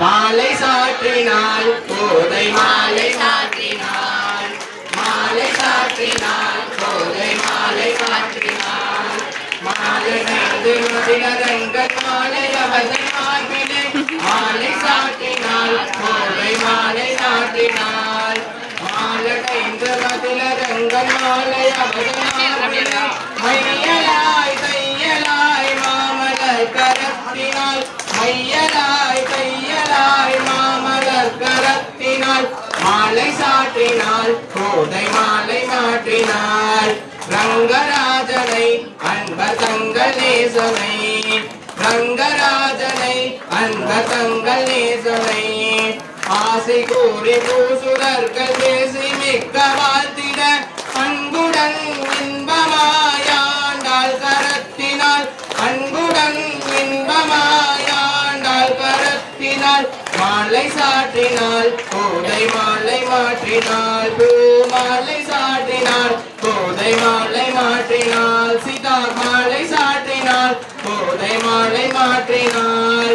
மாலை சாற்றினாள் போதை மாலை சாற்றினாள் மாலை சாற்றினாள் போதை மாலை சாற்றினாள் மாலை நைந்து மதிலரங்கன் மாலை அவதன் மார்பிலே மாலை சாற்றினாள் போதை மாலை சாற்றினாள் மாலை நைந்து மதிலரங்கன் மாலை அவதன் மார்பிலே மையல் மையலாய் தையலாய் மாமலர் கரத்தினால் மாலை சாற்றினால் கோதை மாலை மாற்றினால் ரங்கராஜனை அன்ப தங்கள் நேசனை ரங்கராஜனை அன்ப தங்கள் நேசனை ஆசை கூறி பூசுரர்கள் மாலை சாற்றினாள் கோதை மாலை மாற்றினாள் பூ மாலை சாற்றினாள் கோதை மாலை மாற்றினாள் சீதா மாலை சாற்றினாள் கோதை மாலை மாற்றினாள்